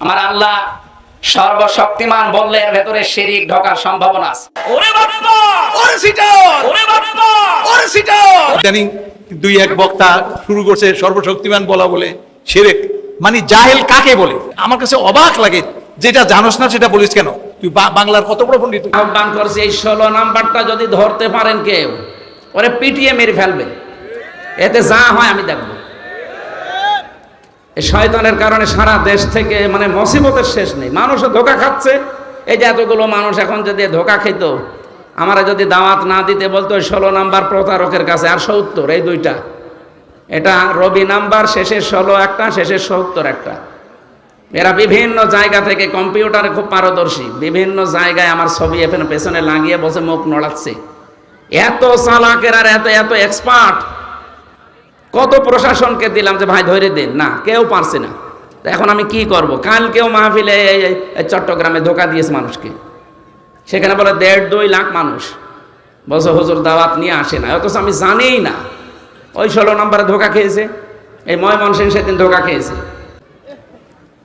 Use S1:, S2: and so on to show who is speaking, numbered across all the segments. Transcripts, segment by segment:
S1: আমার আল্লাহ সর্বশক্তিমান বললে এর ভেতরে শিরিক ঢোকার সম্ভাবনা আছে।
S2: ওরে বাপ্পা
S3: ওরে সিটার!
S2: ওরে বাপ্পা
S3: ওরে সিটার!
S4: ইদানিং দুই এক বক্তা শুরু করছে সর্বশক্তিমান বলা বলে সেরেক মানে জাহেল কাকে বলে? আমার কাছে অবাক লাগে যেটা জানোস না সেটা বলিস কেন? তুই বা- বাংলার কত বড় পণ্ডিত তুই?
S1: আহ্বান করছে এই ষোলো নাম্বারটা যদি ধরতে পারেন কেউ ওরে পিটিয়ে মেরে ফেলবে। এতে যা হয় আমি দেখব। এই শয়তানের কারণে সারা দেশ থেকে মানে মসিবতের শেষ নেই। মানুষও ধোকা খাচ্ছে। এই যে এতগুলো মানুষ এখন যদি ধোকা খেত, আমরা যদি দাওয়াত না দিতে বলতো ওই ষোলো নাম্বার প্রতারকের কাছে আর সত্তর, এই দুইটা। এটা রবি নাম্বার শেষের ষোলো একটা শেষের সত্তর একটা। এরা বিভিন্ন জায়গা থেকে কম্পিউটারে খুব পারদর্শী। বিভিন্ন জায়গায় আমার ছবি এখানে পেছনে লাগিয়ে বসে মুখ নড়াচ্ছে। এত চালাকের আর এত এত এক্সপার্ট কত প্রশাসনকে দিলাম যে, ভাই ধরে দিন। না, কেউ পারছে না। এখন আমি কি করব? কালকেও মাহফিলে চট্টগ্রামে ধোকা দিয়েছে মানুষকে। সেখানে বলে, দেড় দুই লাখ মানুষ। বলছে, হুজুর, দাওয়াত নিয়ে আসে না। অথচ আমি জানিই না। ওই ষোলো নম্বরে ধোকা খেয়েছে। এই ময়মনসিং সেদিন ধোকা খেয়েছে।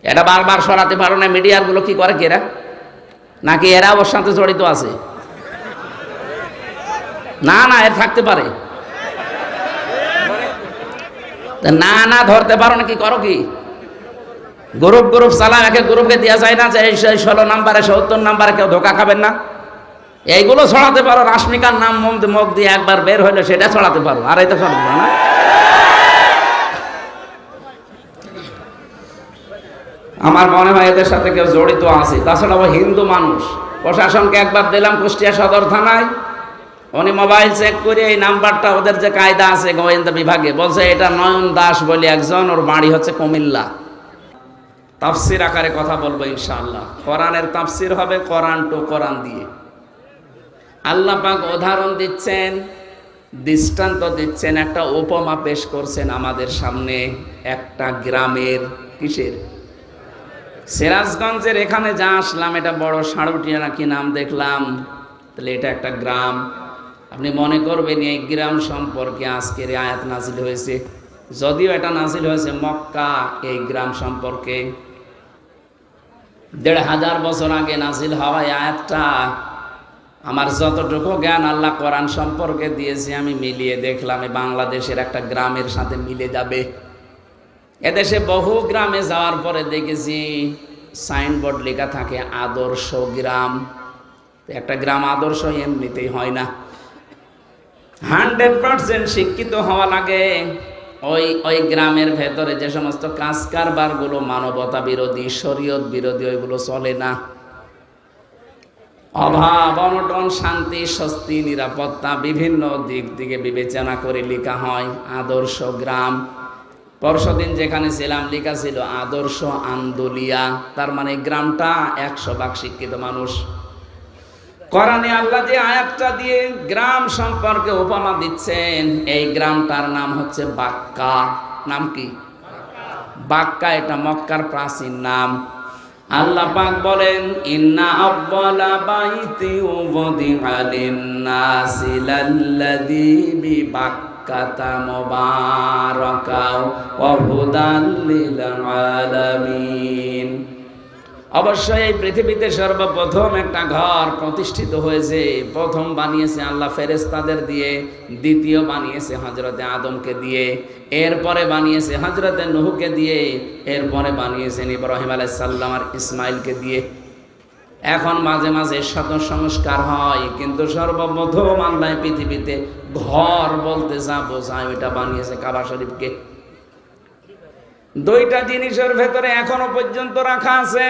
S1: এটা বারবার সরাতে পারো না, মিডিয়ারগুলো কি করে কেরা নাকি এরা ওর জড়িত আছে? না না, এর থাকতে পারে। না না, ধরতে পারো না, কি করো কি? গ্রুপ গ্রুপ চালাম একে গ্রুপকে দেওয়া যায় না, যে এই ষোলো নাম্বারে, সত্তর নাম্বারে কেউ ধোকা খাবেন না। এইগুলো ছড়াতে পারো, রাশ্মিকার নাম দিয়ে- মুখ দিয়ে একবার বের হইলে সেটা ছড়াতে পারো, আর এটা ছড়াতে পারো না। আমার মনে হয় এদের সাথে কেউ জড়িত আছে, তাছাড়া হিন্দু মানুষ। প্রশাসনকে একবার দিলাম কুষ্টিয়া সদর থানায়। উনি মোবাইল চেক করে এই নাম্বারটা ওদের যে কায়দা আছে গোয়েন্দা বিভাগে, বলছে এটা নয়ন দাস বলে একজন, ওর বাড়ি হচ্ছে কুমিল্লা। তাফসির আকারে কথা বলব ইনশাআল্লাহ। কোরআনের তাফসির হবে কোরআন টু কোরআন দিয়ে। আল্লাহ পাক উদাহরণ দিচ্ছেন, দৃষ্টান্ত দিচ্ছেন, একটা উপমা পেশ করছেন আমাদের সামনে, একটা গ্রামের কিসের? সিরাজগঞ্জের এখানে যা আসলাম, এটা বড় সাড়ুটিয়া নাকি নাম দেখলাম। তাহলে এটা একটা গ্রাম। আপনি মনে করবেন এই গ্রাম সম্পর্কে আজকের আয়াত নাজিল হয়েছে। যদিও এটা নাজিল হয়েছে মক্কা, এই গ্রাম সম্পর্কে। দেড় হাজার বছর আগে নাজিল হওয়া আয়াতটা, আমার যতটুকু জ্ঞান আল্লাহ কোরআন সম্পর্কে দিয়েছে, আমি মিলিয়ে দেখলাম বাংলাদেশের একটা গ্রামের সাথে মিলে যাবে। এদেশে বহু গ্রামে যাওয়ার পরে দেখেছি সাইনবোর্ড লেখা থাকে, আদর্শ গ্রাম। একটা গ্রাম আদর্শ এমনিতেই হয় না। হান্ড্রেড পার্সেন্ট শিক্ষিত হওয়া লাগে। ওই ওই গ্রামের ভেতরে যে সমস্ত কাজ কারবারগুলো মানবতা বিরোধী, শরীয়ত বিরোধী, ওইগুলো চলে না। অভাব, অনটন, শান্তি, স্বস্তি, নিরাপত্তা বিভিন্ন দিক থেকে বিবেচনা করে লেখা হয় আদর্শ গ্রাম। পরশুদিন যেখানে ছিলাম, লেখা ছিল আদর্শ আন্দোলিয়া। তার মানে গ্রামটা একশো ভাগ শিক্ষিত মানুষ। কোরআনে আল্লাহ যে আয়াতটা দিয়ে গ্রাম সম্পর্কে উপমা দিচ্ছেন, এই গ্রামটার নাম হচ্ছে বাক্কা। নাম কি? বাক্কা, এটা মক্কার প্রাচীন নাম। আল্লাহ পাক বলেন, ইন্না আব্বালা বাইতি উবদিআ লিন-নাসি লাল্লাযী বিবাক্কাতা মুবারাকা ওয়া হুদাল লিল আলামিন। অবশ্যই এই পৃথিবীতে সর্বপ্রথম একটা ঘর প্রতিষ্ঠিত হয়েছে। প্রথম বানিয়েছে আল্লাহ ফেরেস্তাদের দিয়ে, দ্বিতীয় বানিয়েছে হজরতে আদমকে দিয়ে, এরপরে বানিয়েছে হজরতে নুহুকে দিয়ে, এরপরে বানিয়েছেন ইব্রাহিম আলাইসাল্লাম আর ইসমাইলকে দিয়ে। এখন মাঝে মাঝে শত সংস্কার হয়, কিন্তু সর্বপ্রথম আল্লাহ পৃথিবীতে ঘর বলতে যা বোঝায় ওইটা বানিয়েছে কাবা শরীফকে। দুইটা জিনিসের ভেতরে এখনও পর্যন্ত রাখা আছে।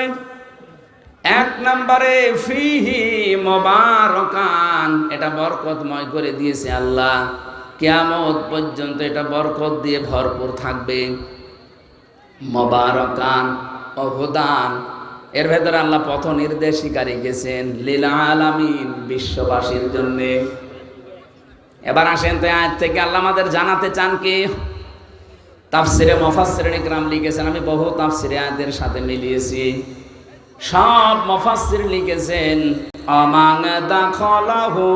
S1: এক নম্বরে ফিহি মোবারকান, এটা বরকতময় করে দিয়েছে আল্লাহ। কিয়ামত পর্যন্ত এটা বরকত দিয়ে ভরপুর থাকবে। মোবারকান, অবদান, এর ভেতরে আল্লাহ পথ নির্দেশিকা গেছেন লীলা আলামিন বিশ্ববাসীর জন্যে। এবার আসেন তো আজ থেকে, আল্লাহ আমাদের জানাতে চান কি? তাফসিরে মফাসিরে গ্রাম লিখেছেন, আমি বহু তাফসিরে আয়াতের সাথে মিলিয়েছি। সব মফাসির লিখেছেন অমাং দাখলাহু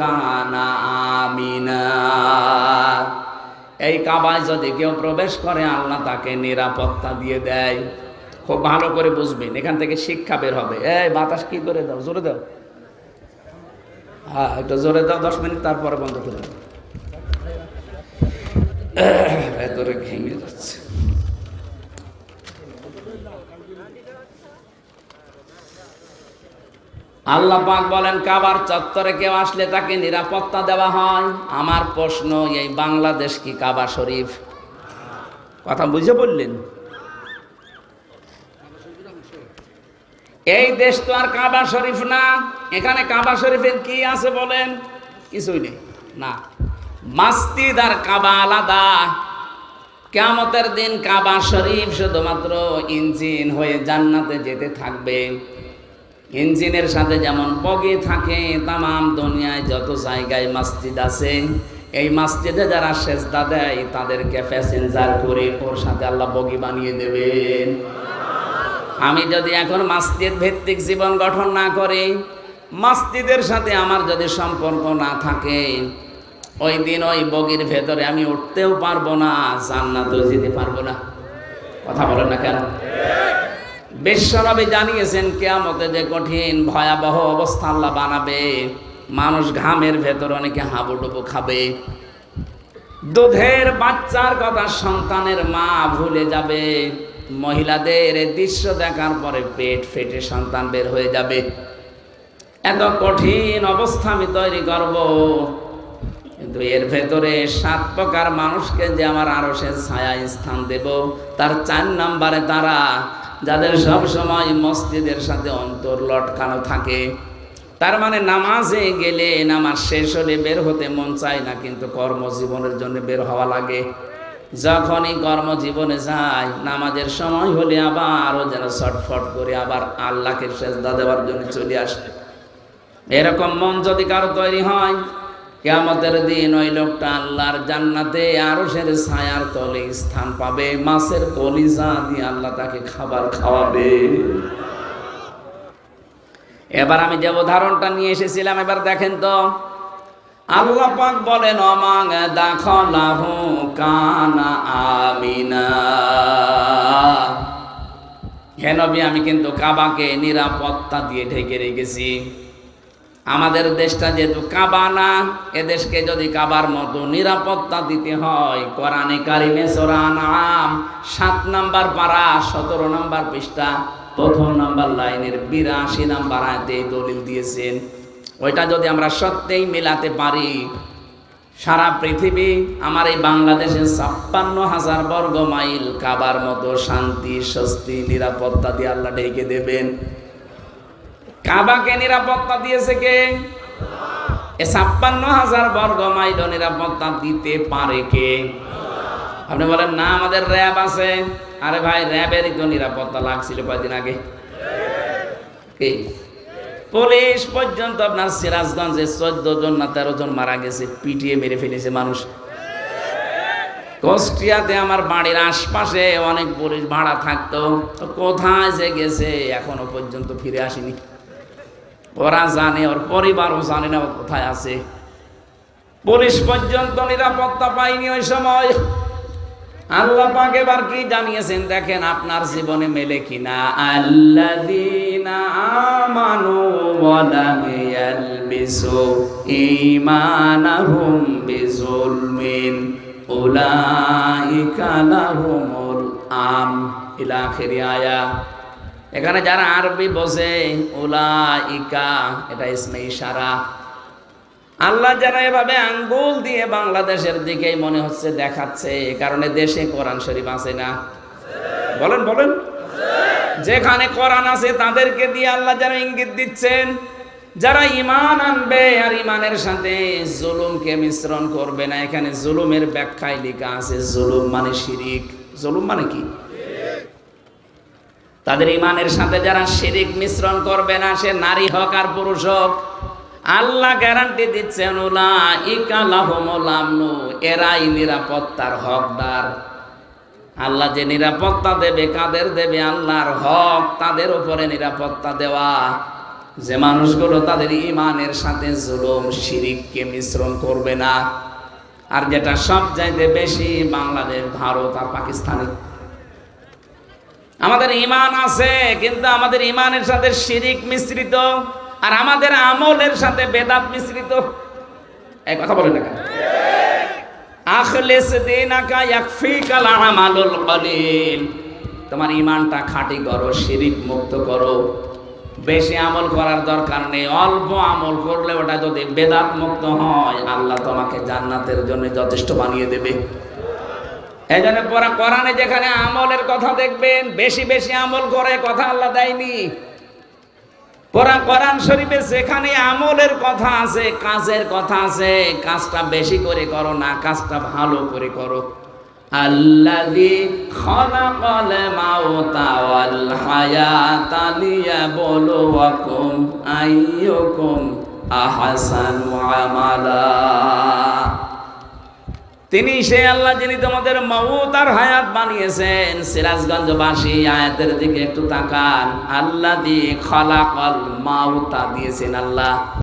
S1: কানা আমিনা। এই কাবায় যদি কেউ প্রবেশ করে, আল্লাহ তাকে নিরাপত্তা দিয়ে দেয়। খুব ভালো করে বুঝবেন, এখান থেকে শিক্ষা বের হবে। এই, বাতাস কি করে দাও? জোরে দাও। হ্যাঁ একটু জোরে দাও, দশ মিনিট তারপরে বন্ধ করে দাও। ভেতরে ঘেমে যাচ্ছে। আল্লাহ পাক বলেন, কাবার চত্বরে কেউ আসলে তাকে নিরাপত্তা দেওয়া হয়? আমার প্রশ্ন, এই বাংলাদেশ কি কাবা শরীফ? কথা বুঝে বললেন। এই দেশ তো আর কাবা শরীফ না। এখানে কাবা শরীফের কি আছে বলেন? কিছুই নেই। না। মাস্তিদ আর কাবা আলাদা। কেমতের দিন কাবা শরীফ শুধুমাত্র ইঞ্জিন হয়ে জান্নাতে যেতে থাকবে। ইঞ্জিনের সাথে যেমন বগি থাকে, তামাম দুনিয়ায় যত জায়গায় মসজিদ আছে, এই মসজিদে যারা সেজদা দেয়, তাদেরকে প্যাসেঞ্জার করে ওর সাথে আল্লাহ বগি বানিয়ে দেবেন। আমি যদি এখন মসজিদ ভিত্তিক জীবন গঠন না করি, মসজিদের সাথে আমার যদি সম্পর্ক না থাকে, ওই দিন ওই বগির ভেতরে আমি উঠতেও পারব না, জান্নাতেও যেতে পারব না। কথা বলেন না কেন? বিশ্বনবী জানিয়েছেন, কেয়ামতে যে কঠিন ভয়াবহ অবস্থা আল্লাহ বানাবে, মানুষ ঘামের ভেতর অনেকে হাবুডুবু খাবে। দুধের বাচ্চার কথা সন্তানের মা ভুলে যাবে, মহিলাদের এই দৃশ্য দেখার পরে পেট ফেটে সন্তান বের হয়ে যাবে। এত কঠিন অবস্থা আমি তৈরি করব, কিন্তু এর ভেতরে সাত প্রকার মানুষকে যে আমার আরও সে ছায়া স্থান দেব, তার চার নাম্বারে তারা যাদের সব সময় মসজিদের সাথে অন্তর লটকানো থাকে, তার মানে নামাজে গেলে নামাজ শেষ হলে বের হতে মন চায় না, কিন্তু কর্মজীবনের জন্য বের হওয়া লাগে। যখনই কর্মজীবনে যায়, নামাজের সময় হলে আবারও যেন ছটফট করে আবার আল্লাহকে সেজদা দেওয়ার জন্য চলে আসে। এরকম মন যদি কারও তৈরি হয় কেয়ামতের দিন ওই লোকটা আল্লাহর জান্নাতে আরও সের ছায়ার তলে স্থান পাবে, মাছের কলিজা দিয়ে আল্লাহ তাকে খাবার খাওয়াবে। এবার আমি যে উদাহরণটা নিয়ে এসেছিলাম, এবার দেখেন তো, আল্লাহ পাক বলেন অমাং দাখলাহু কানা আমিনা। হে নবী, আমি কিন্তু কাবাকে নিরাপত্তা দিয়ে ঢেকে রেখেছি। আমাদের দেশটা যেহেতু কাবা না, এদেশকে যদি কাবার মতো নিরাপত্তা দিতে হয়, কোরআনে কারিমে সোরান আম সাত নাম্বার পারা, সতেরো নাম্বার পৃষ্ঠা, প্রথম নাম্বার লাইনের বিরাশি নাম্বার আয়তে দলিল দিয়েছেন। ওইটা যদি আমরা সত্যিই মেলাতে পারি, সারা পৃথিবী আমার এই বাংলাদেশে ছাপ্পান্ন হাজার বর্গ মাইল কাবার মতো শান্তি, স্বস্তি, নিরাপত্তা দিয়ে আল্লাহ ঢেকে দেবেন। কাবাকে নিরাপত্তা দিয়েছে কে? এ ছাপ্পান্ন হাজার বর্গ মাইল নিরাপত্তা দিতে পারে কে? আপনি বলেন, না, আমাদের র্যাব আছে। আরে ভাই, র্যাবেরই তো নিরাপত্তা লাগছিল কয়দিন আগে। কি? পুলিশ পর্যন্ত আপনার সিরাজগঞ্জে চোদ্দ জন না তেরো জন মারা গেছে, পিটিয়ে মেরে ফেলেছে মানুষ। কুষ্টিয়াতে আমার বাড়ির আশপাশে অনেক পুলিশ ভাড়া থাকতো। তো কোথায় যে গেছে, এখনও পর্যন্ত ফিরে আসেনি। ওরা জানে, ওর পরিবারও জানে না কোথায় আছে। পুলিশ পর্যন্ত নিরাপত্তা পাইনি ওই সময়। আল্লাহ পাক এবার কি জানিয়েছেন দেখেন আপনার জীবনে মেলে কিনা উলাইকা লাহুমুল আম। ইলা আয়া। এখানে যারা আরবি বোঝে উলাইকা, এটা ইসমে ইশারা। আল্লাহ যারা এভাবে আঙ্গুল দিয়ে বাংলাদেশের দিকেই মনে হচ্ছে দেখাচ্ছে, এ কারণে দেশে কোরআন শরীফ আছে না। বলেন বলেন। যেখানে কোরআন আছে, তাদেরকে দিয়ে আল্লাহ যারা ইঙ্গিত দিচ্ছেন, যারা ইমান আনবে আর ইমানের সাথে জুলুমকে মিশ্রণ করবে না, এখানে জুলুমের ব্যাখ্যায় লেখা আছে, জুলুম মানে শিরিক। জুলুম মানে কি? তাদের ইমানের সাথে যারা শিরিক মিশ্রণ করবে না, সে নারী হোক আর পুরুষ হোক, আল্লাহ গ্যারান্টি দিচ্ছেন এরাই নিরাপত্তার হকদার। আল্লাহ যে নিরাপত্তা দেবে, কাদের দেবে? আল্লাহর হক তাদের উপরে নিরাপত্তা দেওয়া। যে মানুষগুলো তাদের ইমানের সাথে জুলুম, শিরিককে মিশ্রণ করবে না। আর যেটা সব চাইতে বেশি বাংলাদেশ, ভারত আর পাকিস্তানে আমাদের ইমান আছে, কিন্তু আমাদের ইমানের সাথে শিরিক মিশ্রিত আর আমাদের আমলের সাথে বেদাত মিশ্রিত। এই কথা বলে না? আখলেস দিনাকা ইয়াকফিকাল আমালুল কলিল। তোমার ইমানটা খাঁটি করো, শিরিক মুক্ত করো। বেশি আমল করার দরকার নেই, অল্প আমল করলে ওটা যদি বেদাত মুক্ত হয়, আল্লাহ তোমাকে জান্নাতের জন্য যথেষ্ট বানিয়ে দেবে। এই জন্য পরা কোরআনে যেখানে আমলের কথা দেখবেন, বেশি বেশি আমল করে, কথা আল্লাহ দেয়নি। পরা কোরআন শরীফে যেখানে আমলের কথা আছে, কাজের কথা আছে, কাজটা বেশি করে করো না, কাজটা ভালো করে করো। আল্লাযী খালাকাল মাউতা ওয়াল হায়াতা লিয়াবলুয়াকুম আইয়ুকুম আহসানু আমালা। তিনি সেই আল্লাহ যিনি তোমাদের মাউত আর হায়াত বানিয়েছেন, সিরাজগঞ্জবাসী, আয়াতের দিকে একটু তাকান। আল্লাহ দিয়ে খলাকল মাউতা দিয়েছেন আল্লাহ।